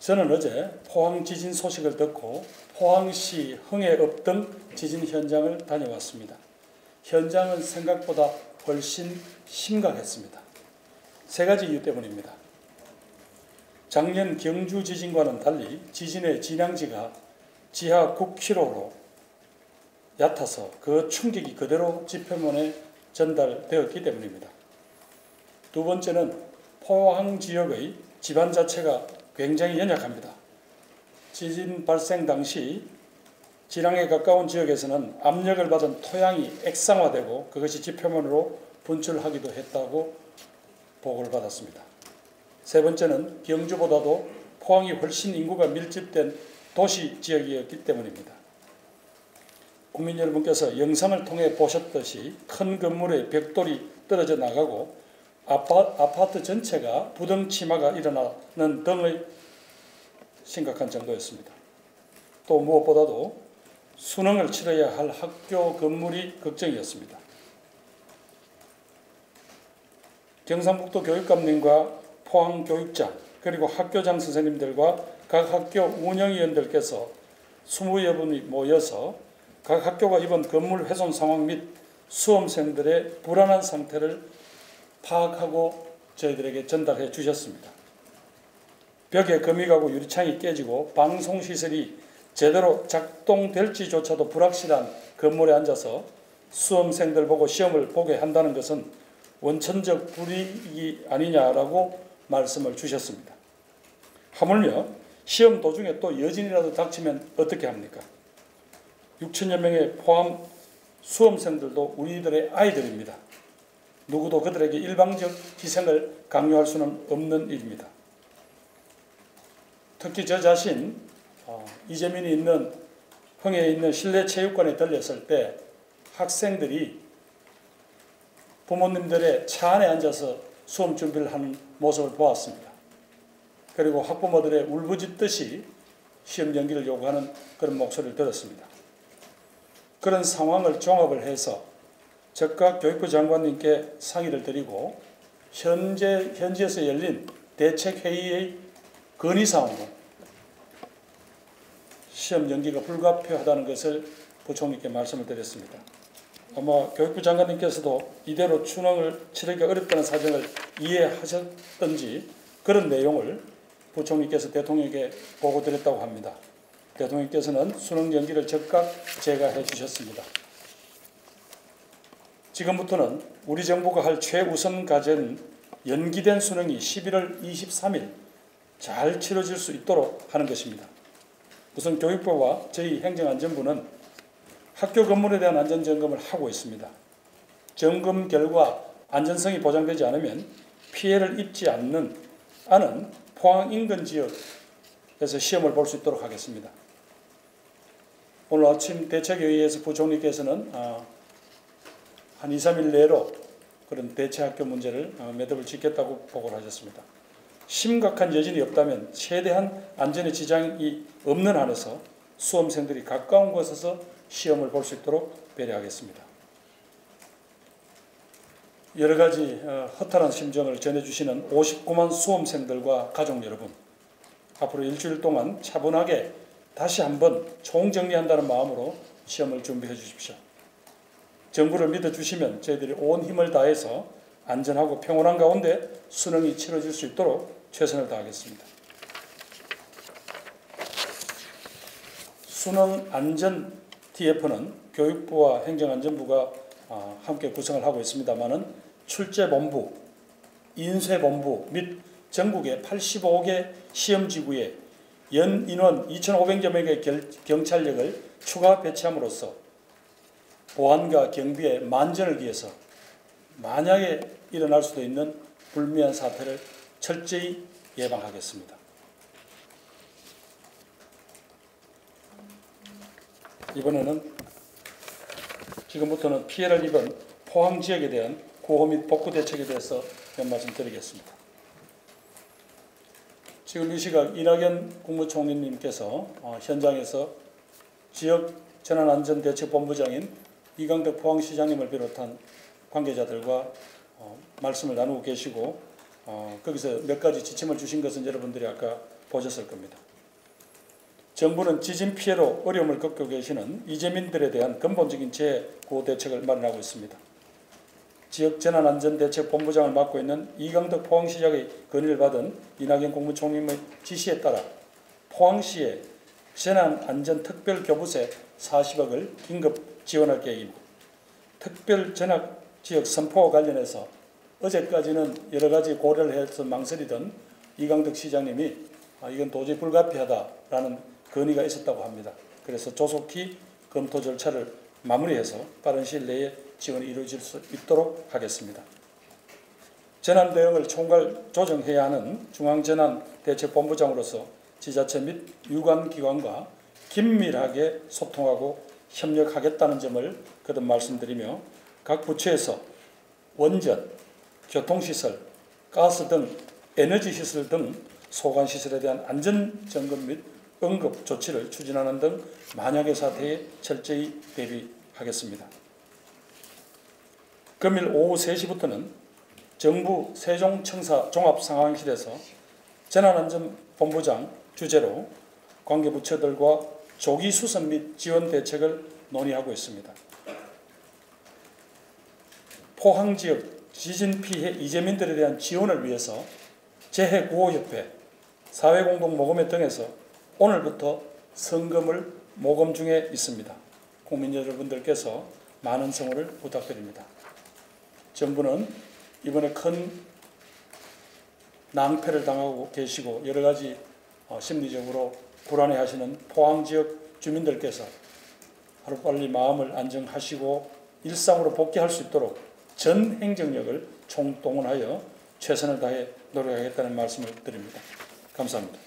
저는 어제 포항 지진 소식을 듣고 포항시 흥해읍 등 지진 현장을 다녀왔습니다. 현장은 생각보다 훨씬 심각했습니다. 세 가지 이유 때문입니다. 작년 경주 지진과는 달리 지진의 진앙지가 지하 9km로 얕아서 그 충격이 그대로 지표면에 전달되었기 때문입니다. 두 번째는 포항 지역의 지반 자체가 굉장히 연약합니다. 지진 발생 당시 진앙에 가까운 지역에서는 압력을 받은 토양이 액상화되고 그것이 지표면으로 분출하기도 했다고 보고를 받았습니다. 세 번째는 경주보다도 포항이 훨씬 인구가 밀집된 도시 지역이었기 때문입니다. 국민 여러분께서 영상을 통해 보셨듯이 큰 건물의 벽돌이 떨어져 나가고 아파트 전체가 부등치마가 일어나는 등의 심각한 정도였습니다. 또 무엇보다도 수능을 치러야 할 학교 건물이 걱정이었습니다. 경상북도 교육감님과 포항교육장 그리고 학교장 선생님들과 각 학교 운영위원들께서 20여 분이 모여서 각 학교가 이번 건물 훼손 상황 및 수험생들의 불안한 상태를 파악하고 저희들에게 전달해 주셨습니다. 벽에 금이 가고 유리창이 깨지고 방송시설이 제대로 작동될지조차도 불확실한 건물에 앉아서 수험생들 보고 시험을 보게 한다는 것은 원천적 불이익이 아니냐라고 말씀을 주셨습니다. 하물며 시험 도중에 또 여진이라도 닥치면 어떻게 합니까? 6천여 명의 포함 수험생들도 우리들의 아이들입니다. 누구도 그들에게 일방적 희생을 강요할 수는 없는 일입니다. 특히 저 자신 어, 이재민이 있는 흥에 있는 실내 체육관에 들렸을 때 학생들이 부모님들의 차 안에 앉아서 수험 준비를 하는 모습을 보았습니다. 그리고 학부모들의 울부짖듯이 시험 연기를 요구하는 그런 목소리를 들었습니다. 그런 상황을 종합을 해서 즉각 교육부 장관님께 상의를 드리고 현재 현지에서 열린 대책 회의의 건의 사항으로 시험 연기가 불가피하다는 것을 부총리께 말씀을 드렸습니다. 아마 교육부 장관님께서도 이대로 추능을 치르기 어렵다는 사정을 이해하셨던지 그런 내용을 부총리께서 대통령에게 보고 드렸다고 합니다. 대통령께서는 수능 연기를 즉각 제가해 주셨습니다. 지금부터는 우리 정부가 할 최우선 과제는 연기된 수능이 11월 23일 잘 치러질 수 있도록 하는 것입니다. 우선 교육부와 저희 행정안전부는 학교 건물에 대한 안전점검을 하고 있습니다. 점검 결과 안전성이 보장되지 않으면 피해를 입지 않는 않은 포항 인근 지역에서 시험을 볼 수 있도록 하겠습니다. 오늘 아침 대책회의에서 부총리께서는 아, 한 2, 3일 내로 그런 대체 학교 문제를 어, 매듭을 짓겠다고 보고를 하셨습니다. 심각한 여진이 없다면 최대한 안전에 지장이 없는 한에서 수험생들이 가까운 곳에서 시험을 볼 수 있도록 배려하겠습니다. 여러 가지 어, 허탈한 심정을 전해주시는 59만 수험생들과 가족 여러분, 앞으로 일주일 동안 차분하게 다시 한번 총정리한다는 마음으로 시험을 준비해 주십시오. 정부를 믿어주시면 저희들이 온 힘을 다해서 안전하고 평온한 가운데 수능이 치러질 수 있도록 최선을 다하겠습니다. 수능 안전 TF는 교육부와 행정안전부가 아, 함께 구성을 하고 있습니다만은 출제본부, 인쇄본부 및 전국의 85개 시험지구에 연 인원 2,500여 명의 경찰력을 추가 배치함으로써 보안과 경비에 만전을 기해서 만약에 일어날 수도 있는 불미한 사태를 철저히 예방하겠습니다. 이번에는 지금부터는 피해를 입은 포항 지역에 대한 구호 및 복구 대책에 대해서 몇 말씀 드리겠습니다. 지금 이 시각 이낙연 국무총리님께서 어, 현장에서 지역 재난안전대책본부장인 이강덕 포항시장님을 비롯한 관계자들과 어, 말씀을 나누고 계시고 어, 거기서 몇 가지 지침을 주신 것은 여러분들이 아까 보셨을 겁니다. 정부는 지진 피해로 어려움을 겪고 계시는 이재민들에 대한 근본적인 재구호 대책을 마련하고 있습니다. 지역 재난안전대책본부장을 맡고 있는 이강덕 포항시장의 건의를 받은 이낙연 국무총리의 지시에 따라 포항시에 재난안전특별교부세 40억을 긴급 지원할 계획입니다. 특별 전학 지역 선포와 관련해서 어제까지는 여러 가지 고려를 해서 망설이던 이강덕 시장님이 아, 이건 도저히 불가피하다라는 건의가 있었다고 합니다. 그래서 조속히 검토 절차를 마무리해서 빠른 시일 내에 지원이 이루어질 수 있도록 하겠습니다. 재난 대응을 총괄 조정해야 하는 중앙재난대책본부장으로서 지자체 및 유관 기관과 긴밀하게 소통하고 협력하겠다는 점을 거듭 말씀드리며 각 부처에서 원전, 교통시설, 가스 등 에너지시설 등 소관시설에 대한 안전점검 및 응급 조치를 추진하는 등 만약의 사태에 철저히 대비하겠습니다. 금일 오후 3시부터는 정부 세종청사 종합상황실에서 재난안전본부장 주재로 관계부처들과 조기 수습 및 지원 대책을 논의하고 있습니다. 포항 지역 지진 피해 이재민들에 대한 지원을 위해서 재해구호협회, 사회공동모금회 등에서 오늘부터 성금을 모금 중에 있습니다. 국민 여러분들께서 많은 성원을 부탁드립니다. 정부는 이번에 큰 낭패를 당하고 계시고 여러 가지 어, 심리적으로 불안해하시는 포항 지역 주민들께서 하루빨리 마음을 안정하시고 일상으로 복귀할 수 있도록 전 행정력을 총동원하여 최선을 다해 노력하겠다는 말씀을 드립니다. 감사합니다.